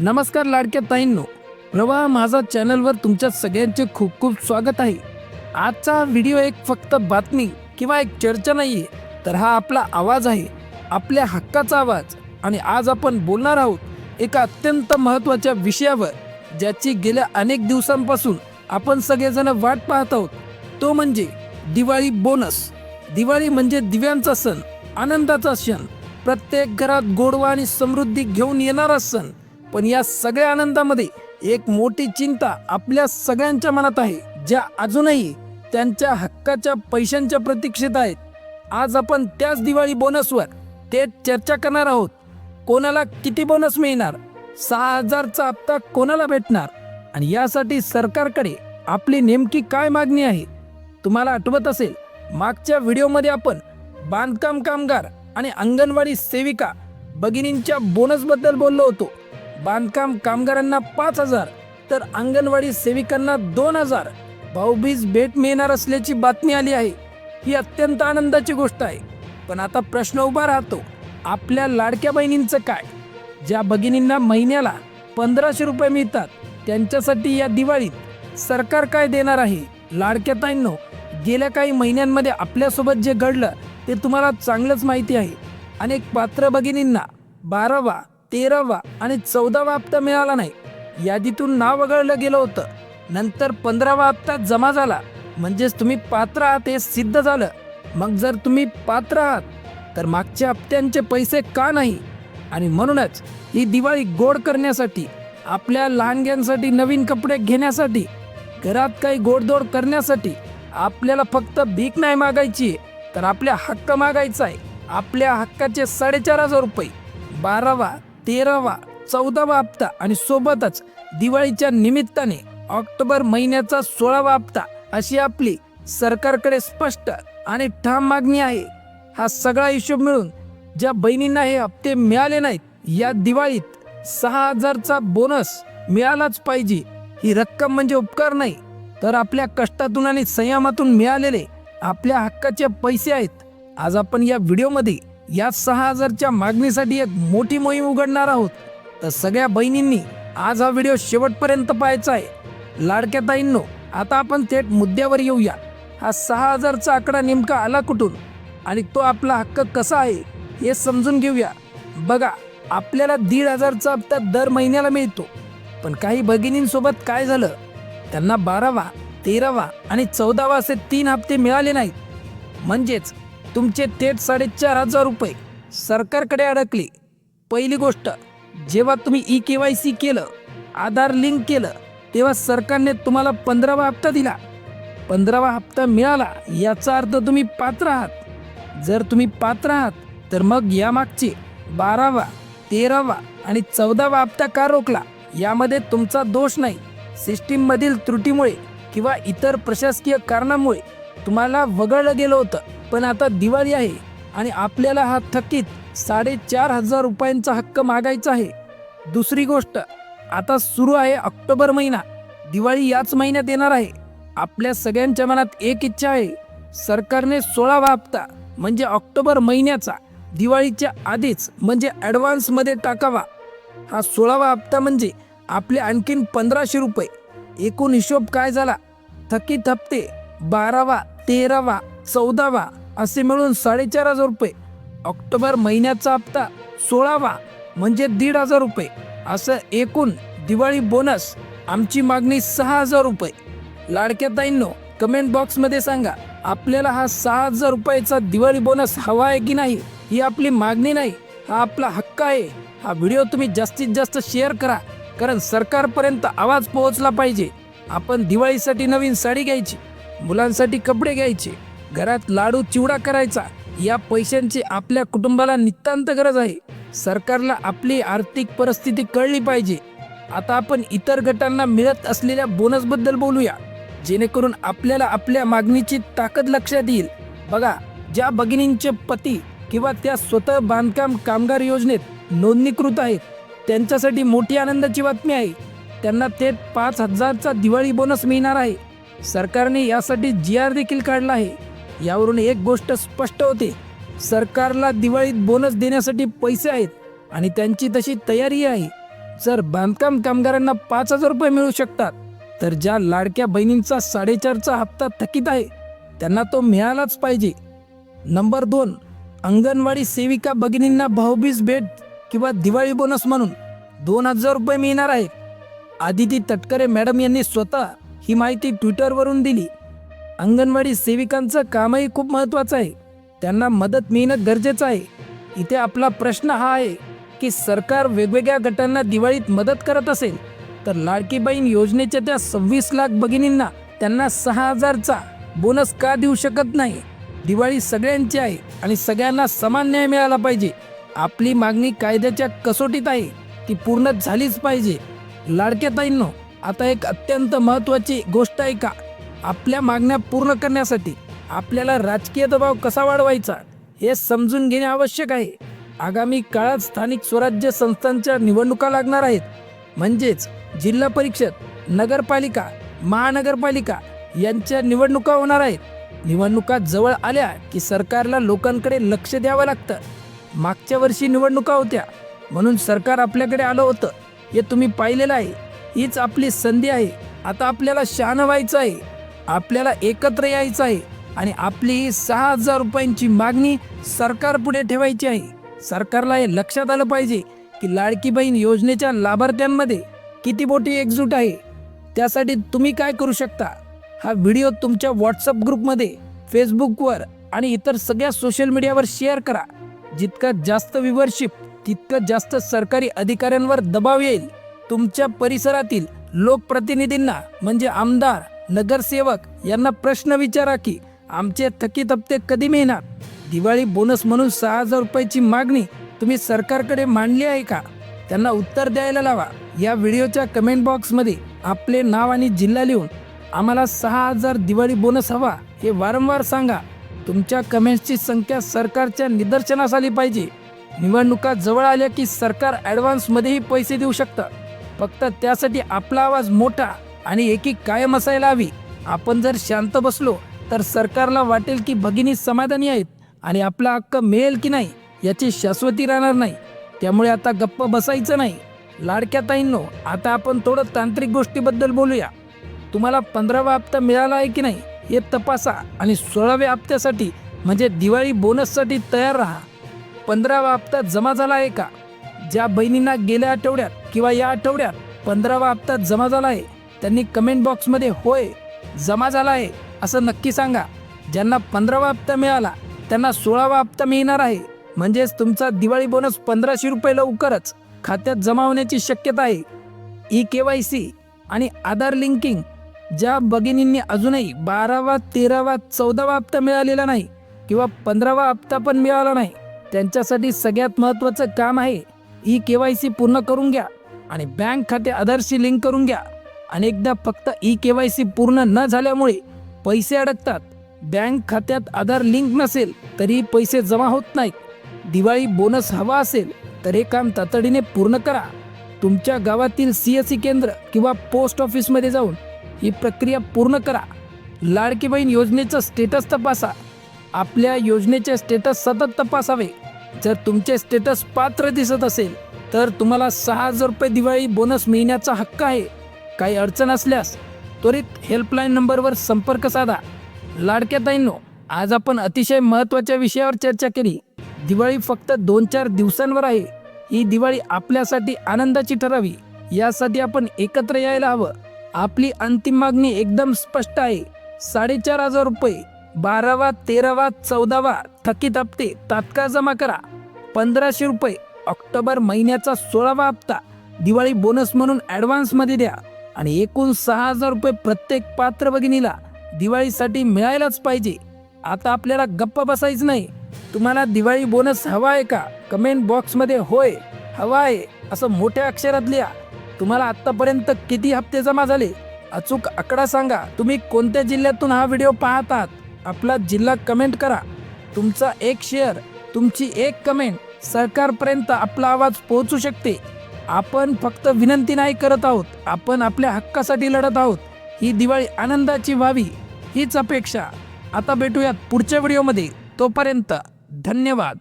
नमस्कार लाडक्या ताईंनो. प्रवाह माझा चॅनलवर तुमच्या सगळ्यांचे खूप खूप स्वागत आहे. आजचा व्हिडिओ एक फक्त बातमी किंवा एक चर्चा नाही आहे तर हा आपला आवाज आहे. आपल्या हक्काचा आवाज. आणि आज आपण बोलणार आहोत एका अत्यंत महत्त्वाच्या विषयावर ज्याची गेल्या अनेक दिवसांपासून आपण सगळेजण वाट पाहत आहोत. तो म्हणजे दिवाळी बोनस. दिवाळी म्हणजे दिव्यांचा सण आनंदाचा क्षण प्रत्येक घरात गोडवा आणि समृद्धी घेऊन येणारा सण. पण या सगळ्या आनंदामध्ये एक मोठी चिंता आपल्या सगळ्यांच्या मनात आहे ज्या अजूनही त्यांच्या हक्काच्या पैशांच्या प्रतीक्षेत आहेत. आज आपण त्याच दिवाळी बोनसवर थेट चर्चा करणार आहोत. कोणाला किती बोनस मिळणार? सहा हजारचा हप्ता कोणाला भेटणार? आणि यासाठी सरकारकडे आपली नेमकी काय मागणी आहे? तुम्हाला आठवत असेल मागच्या व्हिडिओमध्ये आपण बांधकाम कामगार आणि अंगणवाडी सेविका भगिनींच्या बोनसबद्दल बोललो होतो. बांधकाम कामगारांना पाच हजार तर अंगणवाडी सेविकांना दोन हजार. भाऊबीज भेट मिळणार असल्याची बातमी आली आहे. ही अत्यंत आनंदाची गोष्ट आहे. पण आता प्रश्न उभा राहतो आपल्या लाडक्या बहिणींचं काय? ज्या भगिनींना महिन्याला पंधराशे रुपये मिळतात त्यांच्यासाठी या दिवाळीत सरकार काय देणार आहे? लाडक्या ताईंनो गेल्या काही महिन्यांमध्ये आपल्यासोबत जे घडलं ते तुम्हाला चांगलंच माहिती आहे. अनेक पात्र भगिनींना बारावा तेरावा आणि चौदावा हप्ता मिळाला नाही. यादीतून नाव वगळलं गेलं होतं. नंतर पंधरावा हप्ता जमा झाला. म्हणजेच तुम्ही पात्र आहात हे सिद्ध झालं. मग जर तुम्ही पात्र आहात तर मागच्या हप्त्यांचे पैसे का नाही? आणि म्हणूनच ही दिवाळी गोड करण्यासाठी आपल्या लहानग्यांसाठी नवीन कपडे घेण्यासाठी घरात काही गोडधोड करण्यासाठी आपल्याला फक्त भीक नाही मागायची तर आपल्या हक्क मागायचा आहे. आपल्या हक्काचे साडेचार हजार रुपये. बारावा तेरावा चौदावा हप्ता आणि सोबतच दिवाळीच्या निमित्ताने ऑक्टोबर महिन्याचा सोळावा हप्ता अशी आपली सरकारकडे स्पष्ट आणि ठाम मागणी आहे. हा सगळा हिशोब मिळून ज्या बहिणींना हे हप्ते मिळाले नाहीत या दिवाळीत सहा हजारचा बोनस मिळालाच पाहिजे. ही रक्कम म्हणजे उपकार नाही. तर आपल्या कष्टातून आणि संयमातून मिळालेले आपल्या हक्काचे पैसे आहेत. आज आपण या व्हिडिओमध्ये या सहा हजारच्या मागणीसाठी एक मोठी मोहीम उघडणार आहोत. तर सगळ्या बहिणींनी आज हा व्हिडिओ शेवटपर्यंत पाहायचा आहे. लाडक्या ताईंनो आता आपण थेट मुद्द्यावर येऊया. हा सहा हजारचा आकडा नेमका आला कुठून? आणि तो आपला हक्क कसा आहे हे समजून घेऊया. बघा आपल्याला दीड हजारचा हप्ता दर महिन्याला मिळतो. पण काही भगिनींसोबत काय झालं? त्यांना बारावा तेरावा आणि चौदावा असे तीन हप्ते मिळाले नाहीत. म्हणजेच तुमचे थेट साडेचार हजार रुपये सरकारकडे अडकले. पहिली गोष्ट जेव्हा तुम्ही ई के वाय सी केलं आधार लिंक केलं तेव्हा सरकारने तुम्हाला पंधरावा हप्ता दिला. पंधरावा हप्ता मिळाला याचा अर्थ तुम्ही पात्र आहात. जर तुम्ही पात्र आहात तर मग यामागचे बारावा तेरावा आणि चौदावा हप्ता का रोखला? यामध्ये तुमचा दोष नाही. सिस्टीममधील त्रुटीमुळे किंवा इतर प्रशासकीय कारणामुळे तुम्हाला वगळलं गेलं होतं. पण आता दिवाळी आहे आणि आपल्याला हा थकीत साडेचार हजार रुपयांचा हक्क मागायचा आहे. दुसरी गोष्ट आता सुरू आहे ऑक्टोबर महिना. दिवाळी याच महिन्यात येणार आहे. आपल्या सगळ्यांच्या मनात एक इच्छा आहे. सरकारने सोळावा हप्ता म्हणजे ऑक्टोबर महिन्याचा दिवाळीच्या आधीच म्हणजे ॲडव्हान्समध्ये टाकावा. हा सोळावा हप्ता म्हणजे आपले आणखीन पंधराशे रुपये. एकूण हिशोब काय झाला? थकीत हप्ते बारावा तेरावा चौदावा असे मिळून साडेचार हजार रुपये. ऑक्टोबर महिन्याचा हप्ता सोळावा म्हणजे दीड हजार रुपये. असं एकूण दिवाळी बोनस आमची मागणी सहा हजार रुपये. लाडक्या ताईंनो कमेंट बॉक्समध्ये सांगा आपल्याला हा सहा हजार रुपयाचा दिवाळी बोनस हवा आहे की नाही? ही आपली मागणी नाही हा आपला हक्क आहे. हा व्हिडिओ तुम्ही जास्तीत जास्त शेअर करा कारण सरकारपर्यंत आवाज पोहोचला पाहिजे. आपण दिवाळीसाठी नवीन साडी घ्यायची मुलांसाठी कपडे घ्यायचे घरात लाडू चिवडा करायचा. या पैशांची आपल्या कुटुंबाला नितांत गरज आहे. सरकारला आपली आर्थिक परिस्थिती कळली पाहिजे. आता आपण इतर गटांना मिळत असलेल्या बोनसबद्दल बोलूया. जेणेकरून आपल्याला आपल्या मागणीची ताकद लक्षात येईल. बघा ज्या भगिनींचे पती किंवा त्या स्वतः बांधकाम कामगार योजनेत नोंदणीकृत आहेत त्यांच्यासाठी मोठी आनंदाची बातमी आहे. त्यांना थेट पाच हजारचा दिवाळी बोनस मिळणार आहे. सरकारने यासाठी जी आर देखील काढला आहे. यावरून एक गोष्ट स्पष्ट होते. सरकारला दिवाळीत बोनस देण्यासाठी पैसे आहेत आणि त्यांची तशी तयारी आहे. जर बांधकाम कामगारांना पाच हजार रुपये मिळू शकतात तर ज्या लाडक्या बहिणींचा साडेचारचा हप्ता थकीत आहे त्यांना तो मिळालाच पाहिजे. नंबर दोन अंगणवाडी सेविका भगिनींना भाऊबीज भेट किंवा दिवाळी बोनस म्हणून दोन हजार रुपये मिळणार आहे. आदिती तटकरे मॅडम यांनी स्वतः ही माहिती ट्विटरवरून दिली. अंगणवाडी सेविकांचं कामही खूप महत्त्वाचं आहे. त्यांना मदत मिळणं गरजेचं आहे. इथे आपला प्रश्न हा आहे की सरकार वेगवेगळ्या गटांना दिवाळीत मदत करत असेल तर लाडकी बहीण योजनेच्या त्या सव्वीस लाख भगिनींना त्यांना सहा हजारचा बोनस का देऊ शकत नाही? दिवाळी सगळ्यांची आहे आणि सगळ्यांना समान न्याय मिळाला पाहिजे. आपली मागणी कायद्याच्या कसोटीत आहे ती पूर्ण झालीच पाहिजे. लाडक्या ताईंनो आता एक अत्यंत महत्त्वाची गोष्ट आहे का? आपल्या मागण्या पूर्ण करण्यासाठी आपल्याला राजकीय दबाव कसा वाढवायचा हे समजून घेणे आवश्यक आहे. आगामी काळात स्थानिक स्वराज्य संस्थांच्या निवडणुका लागणार आहेत. म्हणजेच जिल्हा परिषद नगरपालिका महानगरपालिका यांच्या निवडणुका होणार आहेत. निवडणुका जवळ आल्या की सरकारला लोकांकडे लक्ष द्यावं लागतं. मागच्या वर्षी निवडणुका होत्या म्हणून सरकार आपल्याकडे आलं होतं. हे तुम्ही पाहिलेलं आहे. हीच आपली संधी आहे. आता आपल्याला शहाणं व्हायचं आहे. आपल्याला एकत्र यायचं आहे आणि आपली ही सहा हजार रुपयांची मागणी सरकारपुढे ठेवायची आहे. सरकारला हे लक्षात आलं पाहिजे की लाडकी बहीण योजनेच्या लाभार्थ्यांमध्ये किती मोठी एकजूट आहे. त्यासाठी तुम्ही काय करू शकता? हा व्हिडिओ तुमच्या व्हॉट्सअप ग्रुपमध्ये फेसबुकवर आणि इतर सगळ्या सोशल मीडियावर शेअर करा. जितकं जास्त व्ह्युअरशिप तितकं जास्त सरकारी अधिकाऱ्यांवर दबाव येईल. तुमच्या परिसरातील लोकप्रतिनिधींना म्हणजे आमदार नगरसेवक यांना प्रश्न विचारा की आमचे थकीत हप्ते कधी मिळणार? दिवाळी बोनस म्हणून सहा हजार रुपयाची मागणी तुम्ही सरकारकडे मांडली आहे का? त्यांना उत्तर द्यायला लावा. या व्हिडिओच्या कमेंट बॉक्समध्ये आपले नाव आणि जिल्हा लिहून आम्हाला सहा हजार दिवाळी बोनस हवा हे वारंवार सांगा. तुमच्या कमेंट्सची संख्या सरकारच्या निदर्शनास आली पाहिजे. निवडणुका जवळ आल्या की सरकार ॲडव्हान्समध्येही पैसे देऊ शकतं. फक्त त्यासाठी आपला आवाज मोठा आणि एकी कायम असायला हवी. आपण जर शांत बसलो तर सरकारला वाटेल की भगिनी समाधानी आहेत आणि आपला हक्क मिळेल की नाही याची शाश्वती राहणार नाही. त्यामुळे आता गप्प बसायचं नाही. लाडक्या ताईंनो आता आपण थोडं तांत्रिक गोष्टीबद्दल बोलूया. तुम्हाला पंधरावा हप्ता मिळाला आहे की नाही हे तपासा आणि सोळाव्या हप्त्यासाठी म्हणजे दिवाळी बोनससाठी तयार राहा. पंधरावा हप्ता जमा झाला आहे का? ज्या बहिणींना गेल्या आठवड्यात किंवा या आठवड्यात पंधरावा हप्ता जमा झाला आहे त्यांनी कमेंट बॉक्समध्ये होय जमा झाला आहे असं नक्की सांगा. ज्यांना पंधरावा हप्ता मिळाला त्यांना सोळावा हप्ता मिळणार आहे. म्हणजेच तुमचा दिवाळी बोनस पंधराशे रुपये लवकरच खात्यात जमा होण्याची शक्यता आहे. ई के वाय सी आणि आधार लिंकिंग ज्या भगिनींनी अजूनही बारावा तेरावा चौदावा हप्ता मिळालेला नाही किंवा पंधरावा हप्ता पण मिळाला नाही त्यांच्यासाठी सगळ्यात महत्त्वाचं काम आहे ई के वाय सी पूर्ण करून घ्या आणि बँक खाते आधारशी लिंक करून घ्या. अनेकदा फक्त ई के वाय सी पूर्ण न झाल्यामुळे पैसे अडकतात. बँक खात्यात आधार लिंक नसेल तरी पैसे जमा होत नाहीत. दिवाळी बोनस हवा असेल तर हे काम तातडीने पूर्ण करा. तुमच्या गावातील सी एस सी केंद्र किंवा पोस्ट ऑफिसमध्ये जाऊन ही प्रक्रिया पूर्ण करा. लाडकी बहीण योजनेचं स्टेटस तपासा. आपल्या योजनेचे स्टेटस सतत तपासावे. जर तुमचे स्टेटस पात्र दिसत असेल तर तुम्हाला सहा हजार रुपये दिवाळी बोनस मिळण्याचा हक्क आहे. काही अडचण असल्यास त्वरित हेल्पलाईन नंबरवर संपर्क साधा. लाडक्या ताईंनो आज आपण अतिशय महत्त्वाच्या विषयावर चर्चा केली. दिवाळी फक्त दोन चार दिवसांवर आहे. ही दिवाळी आपल्यासाठी आनंदाची ठरावी. यासाठी आपण एकत्र यायला हवं. आपली अंतिम मागणी एकदम स्पष्ट आहे. साडेचार हजार रुपये बारावा तेरावा चौदावा थकीत हप्ते तात्काळ जमा करा. पंधराशे रुपये ऑक्टोबर महिन्याचा सोळावा हप्ता. दिवाळी बोनस म्हणून ॲडव्हान्समध्ये द्या. आणि एकूण सहा हजार रुपये प्रत्येक पात्र भगिनीला दिवाळीसाठी मिळायलाच पाहिजे. आता आपल्याला गप्प बसायचं नाही. तुम्हाला दिवाळी बोनस हवा आहे का? कमेंट बॉक्समध्ये होय हवा आहे असं मोठ्या अक्षरात लिहा. तुम्हाला आत्तापर्यंत किती हप्ते जमा झाले? अचूक आकडा सांगा. तुम्ही कोणत्या जिल्ह्यातून हा व्हिडिओ पाहत आहात आपला जिल्हा कमेंट करा. तुमचा एक शेअर तुमची एक कमेंट सरकारपर्यंत आपला आवाज पोहोचू शकते. आपण फक्त विनंती नाही करत आहोत. आपण आपल्या हक्कासाठी लढत आहोत. ही दिवाळी आनंदाची व्हावी हीच अपेक्षा. आता भेटूयात पुढच्या व्हिडिओमध्ये. तोपर्यंत धन्यवाद.